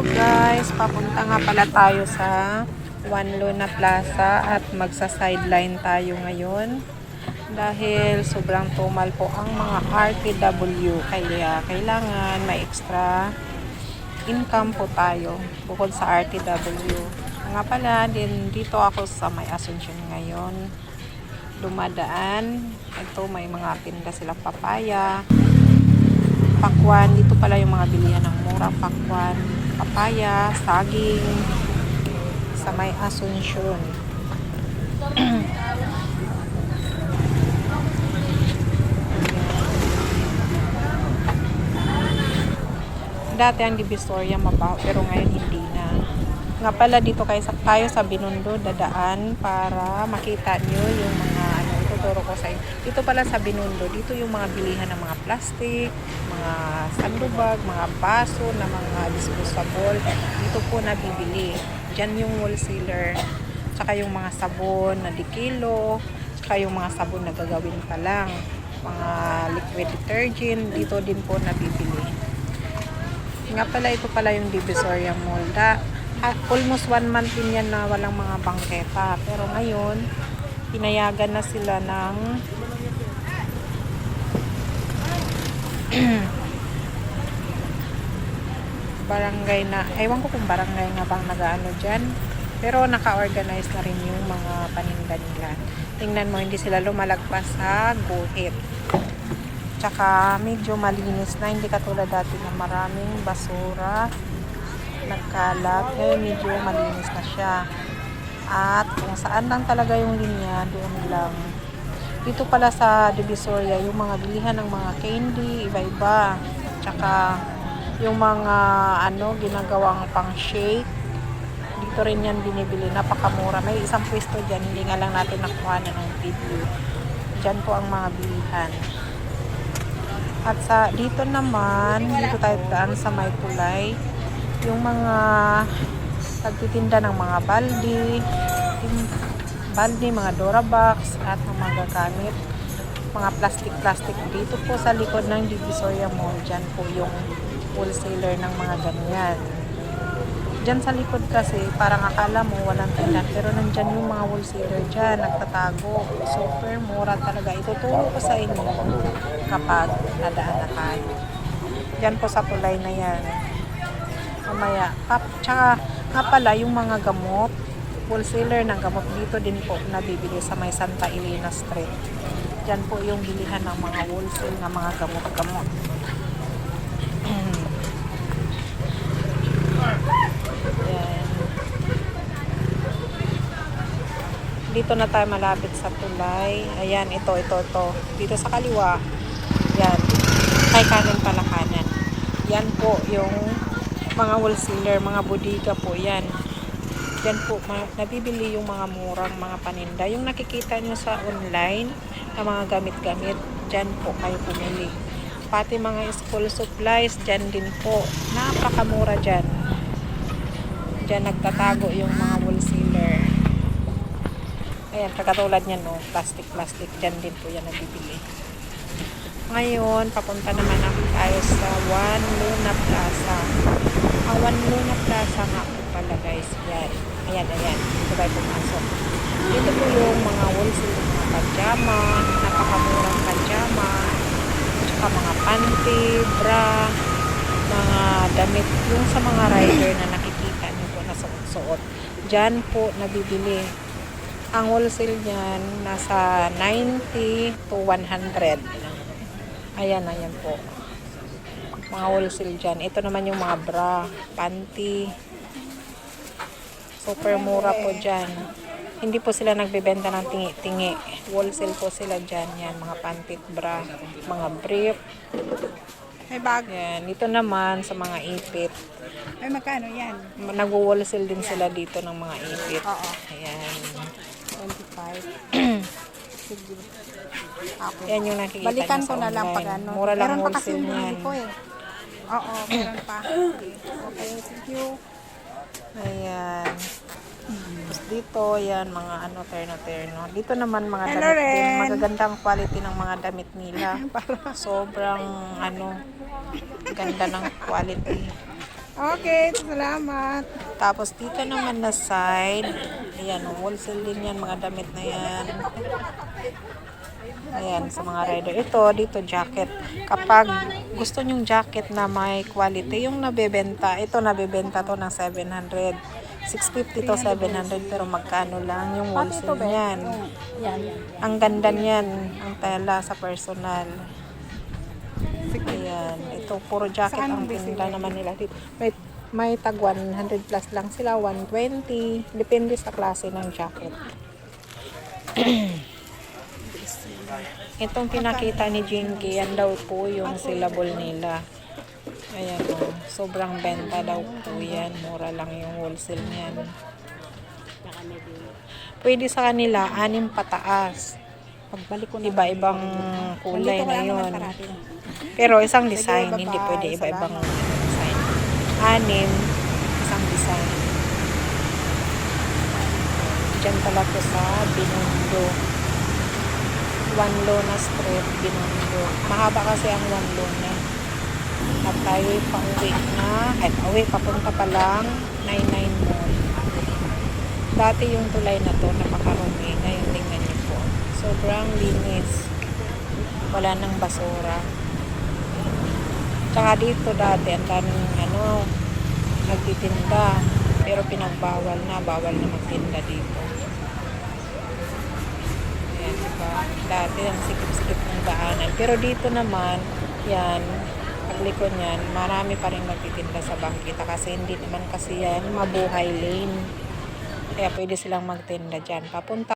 Hello guys, papunta nga pala tayo sa One Luna Plaza at magsa-sideline tayo ngayon dahil sobrang tumal po ang mga RTW kaya kailangan may extra income po tayo bukod sa RTW. Nga pala, din dito ako sa may Asuncion ngayon. Dumadaan. Ito may mga tinda silang papaya, pakwan. Dito pala yung mga bilihan ng mura. Pakwan, papaya, saging, sa may Asuncion. Dati ang Divisoria mabaho pero ngayon hindi na. Nga pala dito kayo tayo sa Binondo dadaan para makita nyo yung mga ituturo ko sa inyo. Dito pala sa Binondo, dito yung mga bilihan ng mga plastic, mga sandubag, mga baso na mga disposable. Dito po nabibili. Diyan yung wholesaler. Tsaka yung mga sabon na di kilo, tsaka yung mga sabon na gagawin pa lang. Mga liquid detergent, dito din po nabibili. Nga pala, ito pala yung Divisoria Mall. Da, ha- almost one month din yan na walang mga bangketa. Pero ngayon, pinayagan na sila ng barangay na, ewan ko kung barangay nga bang nagaano dyan. Pero naka-organize na rin yung mga paninda nila. Tingnan mo, hindi sila lumalagpas sa guhit. Tsaka medyo malinis na, hindi katulad dati na maraming basura, nagkalat. Ngayon medyo malinis na siya. At kung saan lang talaga yung linya, doon lang. Dito pala sa Divisoria, yung mga bilihan ng mga candy, iba-iba. Tsaka yung mga ano, ginagawang pang shake. Dito rin yan binibili, napakamura. May isang pwesto dyan, hindi nga lang natin nakuha na ng video. Dyan po ang mga bilihan. At sa dito naman, dito tayo daan sa may tulay, yung mga nagtitinda ng mga baldi, baldi, mga Dorabox, at ng mga gamit, mga plastic-plastic. Dito po sa likod ng Divisoria Mall, dyan po yung wholesaler ng mga ganyan. Dyan sa likod kasi, parang akala mo walang tinda, pero nandyan yung mga wholesaler dyan, nagtatago. Super mura talaga. Ituturo ko sa inyo kapag nadaan na tayo. Dyan po sa tulay na yan. Mamaya. Tap, tsaka nga pala yung mga gamot, wholesaler ng gamot dito din po nabibili sa may Santa Elena Street. Dyan po yung bilihan ng mga wholesale na mga gamot-gamot. Dito na tayo malapit sa tulay. Ayan, ito, ito, ito. Dito sa kaliwa. Yan. Kay kanan pala kanan. Yan po yung mga wholesaler, mga bodega po yan. Yan po, nabibili yung mga murang mga paninda. Yung nakikita nyo sa online na mga gamit-gamit, dyan po kayo pumili. Pati mga school supplies, dyan din po. Napakamura dyan. Dyan nagtatago yung mga wholesaler. Ayan, katulad niyan, no? Plastic-plastic. Dyan din po yan nabibili. Ngayon, papunta naman ako tayo sa One Luna Plaza. Ang One Luna Plaza nga po pala guys. Yan. Ayan, ayan. Dito tayo pumasok. Dito po yung mga wholesale mga pajama, napakamurang pajama, tsaka mga panty, bra, mga damit, yung sa mga rider na nakikita niyo po na suot-suot. Diyan po nabibili. Ang wholesale niyan nasa 90 to 100. Ayan, ayan po. Mga wholesale dyan. Ito naman yung mga bra, panty. Super mura po dyan. Hindi po sila nagbebenta ng tingi-tingi. Wholesale po sila dyan. Yan, mga panty, bra, mga brief. May bag. Yan. Ito naman sa mga ipit. Ay, magkano yan? Nag-wholesale din sila dito ng mga ipit. Oo. Ayan. 25. Sige. Ako. Yan yung nakikita Balikan ko na lang pag ano. Mura lang Meron pa kasi wholesale bumili yan. ko eh. Oo, meron pa. Okay, thank you. Ayan. Tapos dito, yan, mga ano, terno-terno. Dito naman mga Hello, damit din. Ren. Magagandang quality ng mga damit nila. Sobrang, ano, ganda ng quality. Okay, salamat. Tapos dito naman na side, ayan, wholesale din yan, mga damit na yan. Ayan, sa mga rider. Ito, dito jacket. Kapag gusto nyong jacket na may quality, yung nabebenta, ito nabebenta to ng 700. 650 to 700 pero magkano lang yung wholesale niyan. Yan. Ang ganda niyan, ang tela sa personal. Ayan, ito puro jacket ang tinda naman nila dito. May may tag 100 plus lang sila, 120. Depende sa klase ng jacket. Itong pinakita ni Jinky, yan daw po yung syllable nila. Ayan o, sobrang benta daw po yan. Mura lang yung wholesale niyan. Pwede sa kanila, anim pataas. Pagbalik ko Iba-ibang kulay na yun. Pero isang design, hindi pwede iba-ibang design. Anim, isang design. Diyan pala po sa Binondo. One Lona Street, Binondo. Mahaba kasi ang One Lona. At tayo pauwi na, ay pauwi, papunta pa lang, 99 Mall. Dati yung tulay na to, napakarumi. Ngayon, tingnan niyo po. Sobrang linis. Wala nang basura. Tsaka dito dati, ang daming ano, nagtitinda. Pero pinagbawal na, bawal na magtinda dito. Ayan, diba? Dati ang sikip-sikip ng daanan. Pero dito naman, yan, pagliko niyan, marami pa rin magtitinda sa bangkita kasi hindi naman kasi yan mabuhay lane. Kaya pwede silang magtinda dyan. Papunta